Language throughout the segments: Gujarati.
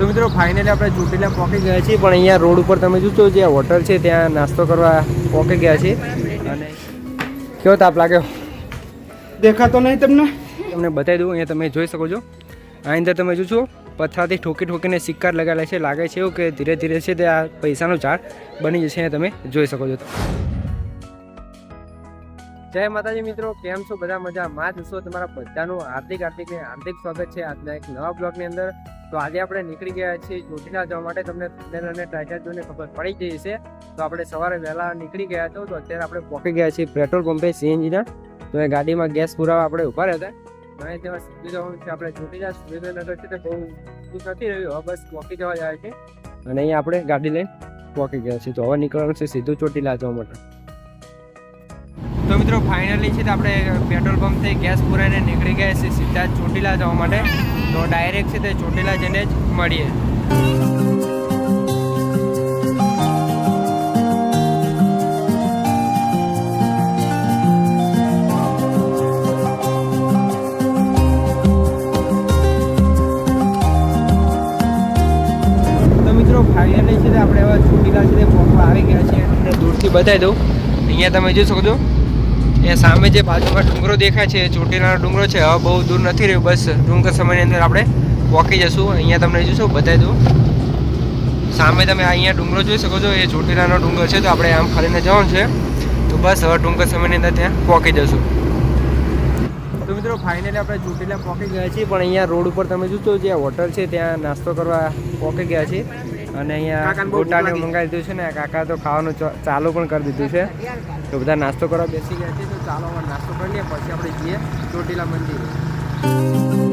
તો મિત્રો ફાઇનલી આપણે ચોટીલા પહોંચી ગયા છીએ પણ અહીંયા રોડ ઉપર તમે જોશો જે હોટલ છે ત્યાં નાસ્તો કરવા પહોંચી ગયા છીએ. અને કેવો તાપ લાગ્યો? દેખાતો નહીં તમને? તમને બતાવી દઉં અહીંયા તમે જોઈ શકો છો. આ અંદર તમે જોશો પથ્થરથી ઠોકી ઠોકીને સિક્કા લગાવેલા છે લાગે છે એવું કે ધીરે ધીરે છે તે આ પૈસાનો ઝાડ બની જશે અહીંયા તમે જોઈ શકો છો. જય માતાજી મિત્રો, કેમ છો? બધા મજા માં જશો તમારા બધાનું હાર્દિક હાર્દિક હાર્દિક સ્વાગત છે આજના એક નવા બ્લોગની અંદર. તો આજે આપણે નીકળી ગયા છીએ ચોટીલા જવા માટે. તમને thunder અને ટાઇટલ જોઈને ખબર પડી ગઈ છે તો આપણે સવારે વહેલા નીકળી ગયા તો અત્યારે આપણે પહોંચી ગયા છીએ પેટ્રોલ પંપે સીએનજીના. તો એ ગાડીમાં ગેસ પુરાવા આપણે ઊભા રહ્યા હતા. અને તેમાં સીધું જવાનું છે, આપણે ચોટીલા સુરેન્દ્રનગર છે તે બહુ નથી રહ્યું. હવે બસ પહોંચી જવા જાય છે. અને અહીંયા આપણે ગાડી લઈને પહોંચી ગયા છીએ. તો હવે નીકળવાનું છે સીધું ચોટીલા જવા માટે. મિત્રો ફાઇનલી છે તો આપણે પેટ્રોલ પંપથી ગેસ પૂરાઈને નીકળી ગયા છીએ સીધા ચોટીલા જવા માટે. તો ડાયરેક્ટ છે તે ચોટીલા જઈને જ મળીએ. ફાઇનલી છે આપણે હવે ચોટીલા છે તે આવી ગયા છીએ. દૂરથી બતાવી દઉં. અહીંયા તમે જોઈ શકો છો. એ સામે જે બાજુમાં ડુંગરો દેખાય છે, ચોટીલાનો ડુંગરો છે, હવે બહુ દૂર નથી રહ્યું. બસ ટૂંક સમયની અંદર આપણે પહોંચી જશું. અહીંયા તમને જોશો બતાવી દઉં. સામે તમે અહીંયા ડુંગરો જોઈ શકો છો, એ ચોટીલાનો ડુંગર છે, તો આપણે આમ ફરીને જવાનું છે. તો બસ હવે ટૂંક સમયની અંદર ત્યાં પહોંચી જશું. તો મિત્રો ફાઇનલી આપણે ચોટીલા પહોંચી ગયા છીએ, પણ અહીંયા રોડ ઉપર તમે જોશો, જે હોટલ છે, ત્યાં નાસ્તો કરવા પહોંચી ગયા છીએ. અને અહીંયા ગોટાને મંગાવી દીધું છે ને કાકા તો ખાવાનું ચાલુ પણ કરી દીધું છે. તો બધા નાસ્તો કરવા બેસી ગયા છે તો ચાલો નાસ્તો કરી લઈએ પછી આપણે જઈએ ચોટીલા મંદિરે.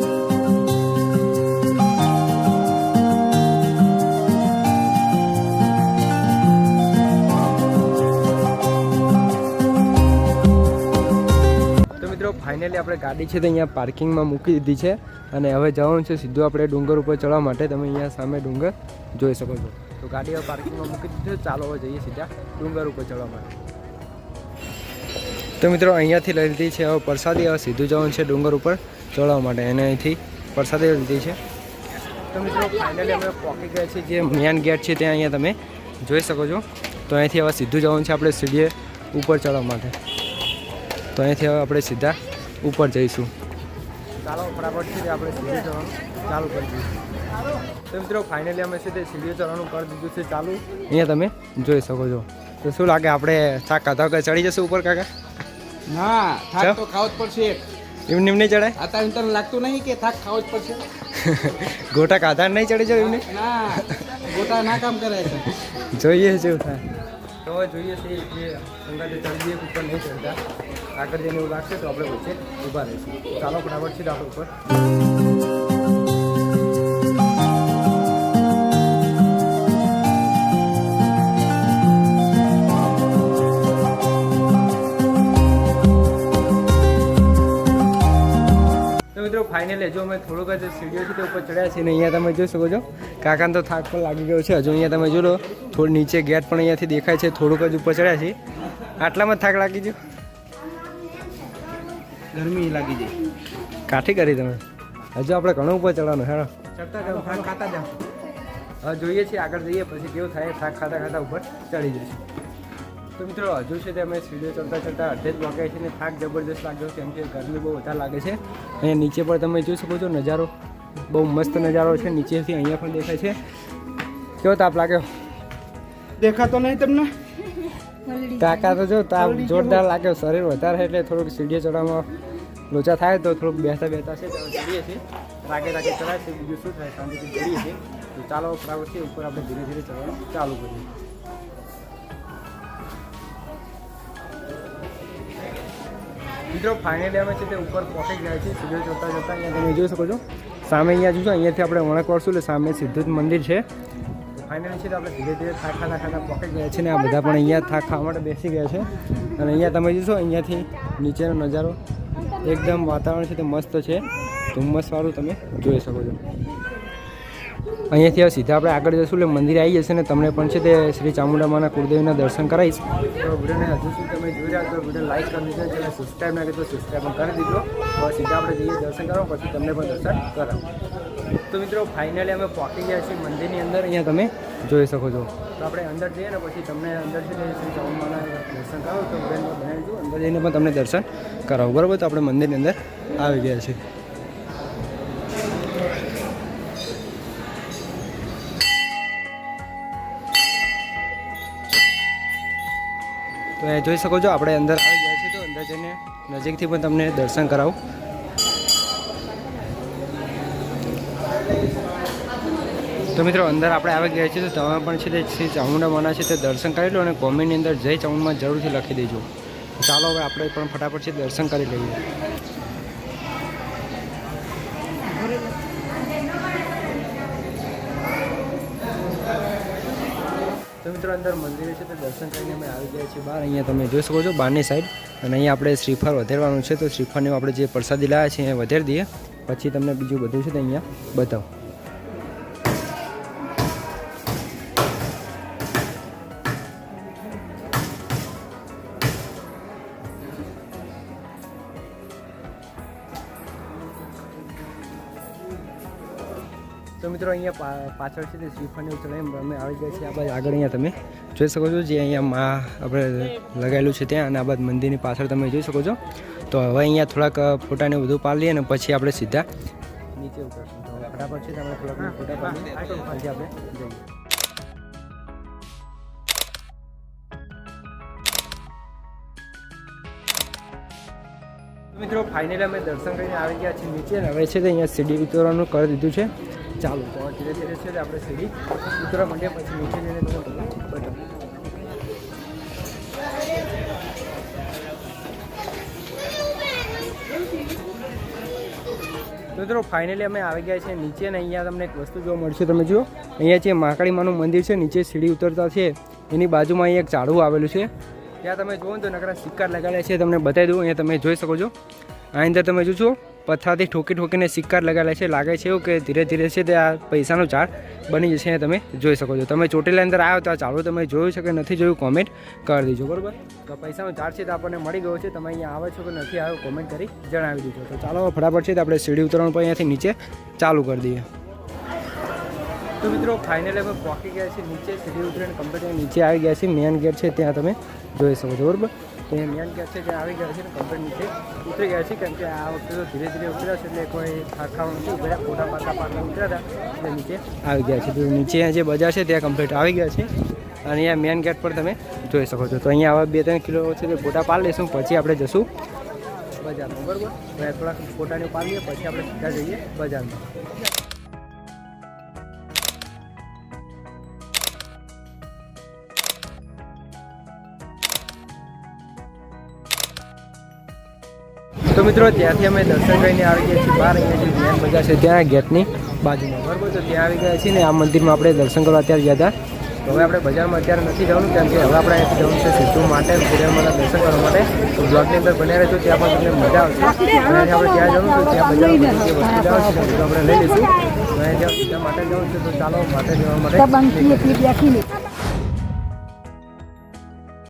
મિત્રો ફાઇનલી આપણે ગાડી છે તે અહીંયા પાર્કિંગમાં મૂકી દીધી છે અને હવે જવાનું છે સીધું આપણે ડુંગર ઉપર ચડવા માટે. તમે અહીંયા સામે ડુંગર જોઈ શકો છો. તો ગાડી હવે પાર્કિંગમાં મૂકી દીધી છે. ચાલો હવે જઈએ સીધા ડુંગર ઉપર ચડવા માટે. તો મિત્રો અહીંયાથી લઈ લીધી છે હવે પ્રસાદી. હવે સીધું જવાનું છે ડુંગર ઉપર ચડવા માટે. અને અહીંથી પ્રસાદી લીધી છે. તો મિત્રો ફાઇનલી અમે પહોંચી ગયા છીએ જે મેન ગેટ છે ત્યાં અહીંયા તમે જોઈ શકો છો. તો અહીંથી હવે સીધું જવાનું છે આપણે સીડીએ ઉપર ચડવા માટે. તો અહીંથી હવે આપણે સીધા ઉપર જઈશું. ચાલો ફટાફટથી આપણે સીડી ચડવાનું ચાલુ કરી દઈશું તો મિત્રો ફાઇનલી અમે સીધે સીડીઓ ચડવાનું કરી દીધું છે ચાલુ. અહીંયા તમે જોઈ શકો છો. તો શું લાગે આપણે થાક ખાધા કે ચડી જશું ઉપર કાકા? ના? થાક તો ખાવ જ પડશે. એમને એમ નહીં ચડાય? અત્યારે તને લાગતું નહીં કે થાક ખાવ જ પડશે? ગોટા કાધા નહીં ચડી જાય એમને ના ગોટા ના કામ કરે છે. જોઈએ જેવું થાય. તો જોઈએ છે કે અંગાતે ચડી જઈએ ઉપર નહીં ચડતા. આગળ જઈને એવું લાગશે તો આપણે વચ્ચે ઊભા રહીશું. ચાલો, ફટાફટ આપણે ઉપર. ફાઇનલી હજુ અમે થોડુંક જ સીડીઓ છે તે ઉપર ચડ્યા છીએ ને અહીંયા તમે જોઈ શકો છો. કાકાને તો થાક પણ લાગી ગયો છે. હજુ અહીંયા તમે જોડો થોડું નીચે ગેટ પણ અહીંયાથી દેખાય છે થોડુંક જ ઉપર ચડ્યા છીએ આટલામાં થાક લાગી ગયો? ગરમી લાગી જાય કાઠી કરી તમે? હજુ આપણે ઘણું ઉપર ચડવાનું હેરો ચડતા ખાતા જાઓ. હવે જોઈએ છીએ આગળ જઈએ પછી કેવું થાય થાક ખાતા ખાતા ઉપર ચડી જઈશું. તો મિત્રો હજુ છે તે અમે સીડીઓ ચડતા ચડતા અડધે જ વાગ્યા છે ને થાક જબરદસ્ત લાગ્યો કેમ કે ગરમી બહુ વધારે લાગે છે. અહીંયા નીચે પણ તમે જોઈ શકો છો નજારો બહુ મસ્ત નજારો છે. નીચેથી અહીંયા પણ દેખાય છે. કેવો તાપ લાગ્યો? દેખાતો નહીં તમને? તાકા તો જો તાપ જોરદાર લાગ્યો. શરીર વધારે એટલે થોડુંક સીડીઓ ચડવામાં લોચા થાય તો થોડુંક બેસતા બેસતા છે ચડીએ છીએ. રાગે રાગે ચડાય છે બીજું શું થાય? શાંતિથી ચડીએ છીએ. તો ચાલો છે ઉપર આપણે ધીરે ધીરે ચડવાનું ચાલુ કરીએ. મિત્રો ફાઇનલી અમે છે તે ઉપર પહોંચી ગયા છીએ. સીધો જોતા જોતા અહીંયા તમે જોઈ શકો છો. સામે અહીંયા જોશો અહીંયાથી આપણે વણક વળશું એટલે સામે સીધું મંદિર છે. ફાઇનલી છે તો આપણે ધીરે ધીરે થાક ખાતા ખાતા પહોંચી ગયા છે ને આ બધા પણ અહીંયા થાક ખાવા માટે બેસી ગયા છે. અને અહીંયા તમે જોશો, અહીંયાથી નીચેનો નજારો. એકદમ વાતાવરણ છે તે મસ્ત છે. ધુમ્મસવાળું તમે જોઈ શકો છો. અહીંયાથી હવે સીધા આપણે આગળ જશું એટલે મંદિર આવી જશે ને તમને પણ છે તે શ્રી ચામુંડામાના કુળદેવીના દર્શન કરાવીશ. તો વિડીયોને હજુ સુધી તમે જોઈ રહ્યા છો વીડિયો લાઈક કરી દીધો છે સબસ્ક્રાઈબ ના કરી તો સબસ્ક્રાઈબ પણ કરી દીધો. તો સીધા આપણે જઈએ દર્શન કરવા પછી તમને પણ દર્શન કરાવો. તો મિત્રો ફાઇનલી અમે પહોંચી ગયા છીએ મંદિરની અંદર. અહીંયા તમે જોઈ શકો છો. તો આપણે અંદર જઈએ ને પછી તમને અંદર છે શ્રી ચામુંડાના દર્શન કરાવો. તો બનાવી દઉં અંદર જઈને પણ તમને દર્શન કરાવો. બરાબર? તો આપણે મંદિરની અંદર આવી ગયા છીએ. તો એ જોઈ શકો છો, આપણે અંદર આવી ગયા છીએ તો અંદર જઈને નજીકથી પણ તમને દર્શન કરાવું. તો મિત્રો, અંદર આપણે આવી ગયા છીએ તો તમે પણ છે તે શ્રી ચામુંડા માના છે તે દર્શન કરી લો અને કોમેન્ટની અંદર જય ચામુંડમાં જરૂરથી લખી દેજો. ચાલો હવે આપણે પણ ફટાફટ છે દર્શન કરી લઈએ. તો મિત્રો અંદર મંદિરે છે તો દર્શન કરીને અમે આવી ગયા છીએ. બહાર અહીંયા તમે જોઈ શકો છો, બહારની સાઈડ અને અહીંયા આપણે શ્રીફળ વધેરવાનું છે, તો શ્રીફળને આપણે જે પ્રસાદી લાવ્યા છે એ વધેરી દઈએ. પછી તમને બીજું બધું છે તો અહીંયા બતાવું. તો મિત્રો અહીંયા પાછળ છે તે શ્રીફળને એવું ચડાવીને અમે આવી ગયા છીએ. આ બાજુ આગળ અહીંયા તમે જોઈ શકો છો જે અહીંયા માં આપણે લગાવેલું છે ત્યાં અને આ બાદ મંદિરની પાછળ તમે જોઈ શકો છો. તો હવે અહીંયા થોડાક ફોટાને બધું પાડી લઈએ અને પછી આપણે સીધા નીચે ઉતરશું. તો ફટાફટ છે તમે થોડાક ફોટા પાડી પછી આપણે જઈએ. મિત્રો ફાઇનલી અમે દર્શન કરીને આવી ગયા છીએ નીચે અને હવે છે તે અહીંયા સીડી ઉતરવાનું કરી દીધું છે. ચાલો. તો ધીરે ધીરે છે આપણે સીડી ઉતરવા માંડીએ પછી નીચે જઈને તમે બટન મિત્રો ફાઇનલી અમે આવી ગયા છે નીચે ને અહીંયા તમને એક વસ્તુ જોવા મળશે. તમે જુઓ, અહીંયા છે માકડીમાનું મંદિર છે, નીચે સીડી ઉતરતા છે. એની બાજુમાં અહીંયા એક ઝાડવું આવેલું છે. ત્યાં તમે જુઓ તો નકરા સિક્કા લગાડ્યા છે, તમને બતાવી દઉં. અહીંયા તમે જોઈ શકો છો. આ અંદર તમે જોશો પથ્થરથી ઠોકી ઠોકીને સિક્કા લગાવેલા છે. લાગે છે એવું કે ધીરે ધીરે છે તે આ પૈસાનું ઝાડ બની જશે અહીંયા તમે જોઈ શકો છો. તમે ચોટીલા અંદર આવ્યો તો આ ઝાડું તમે જોયું છે કે નથી જોયું કોમેન્ટ કરી દેજો. બરાબર? તો પૈસાનું ઝાડ છે તો આપણને મળી ગયો છે. તમે અહીંયા આવે છો કે નથી આવ્યો કોમેન્ટ કરી જણાવી દીધો તો ચાલો ફટાફટ છે તો આપણે સીડી ઉતરવાનું પણ અહીંયાથી નીચે ચાલુ કરી દઈએ. તો મિત્રો ફાઇનલ અમે પહોંચી ગયા છીએ નીચે. સીડી ઉતરીને કમ્પ્લીટ નીચે આવી ગયા છીએ. મેન ગેટ છે ત્યાં તમે જોઈ શકો છો. બરાબર? તો મેન ગેટ છે ત્યાં આવી ગયા છે ને કમ્પ્લીટ નીચે ઉતરી ગયા છે કેમ કે આ વખતે તો ધીરે ધીરે ઉતર્યા છે એટલે કોઈ ખાખાઓ નથી ઉભર્યા ફોટા પાટા પાટા ઉતર્યા હતા. એટલે નીચે આવી ગયા છે. તો નીચે જે બજાર છે ત્યાં કમ્પ્લીટ આવી ગયા છે. અને અહીંયા મેન ગેટ પર તમે જોઈ શકો છો. તો અહીંયા આવા બે ત્રણ કિલો છે તે ફોટા પાડી લઈશું. પછી આપણે જશું બજારમાં. બરાબર? થોડાક ફોટાને પાડી લઈએ, પછી આપણે સીધા જઈએ બજારમાં. તો મિત્રો, ત્યાંથી અમે દર્શન કરીને આવી ગયા છીએ. બહાર અહીંયા જે મેન બજાર છે, ત્યાં ગેટની બાજુમાં. બરાબર? તો ત્યાં આવી ગયા છીએ ને, આ મંદિરમાં આપણે દર્શન કરવા અત્યારે ગયા હતા. તો હવે આપણે બજારમાં અત્યારે નથી જવાનું કારણ કે હવે આપણે અહીંયાથી જવાનું છે સિદ્ધુ માટે સૂર્યમાના દર્શન કરવા માટે. તો બ્લોગની અંદર બન્યા રહેજો, ત્યાં પણ તમને મજા આવશે. અને આપણે ત્યાં જવાનું છે, ત્યાં બજારમાં જે આપણે લઈ લઈશું. અને જ્યાં માટે જવાનું છે, તો ચાલો, માટે જવા માટે.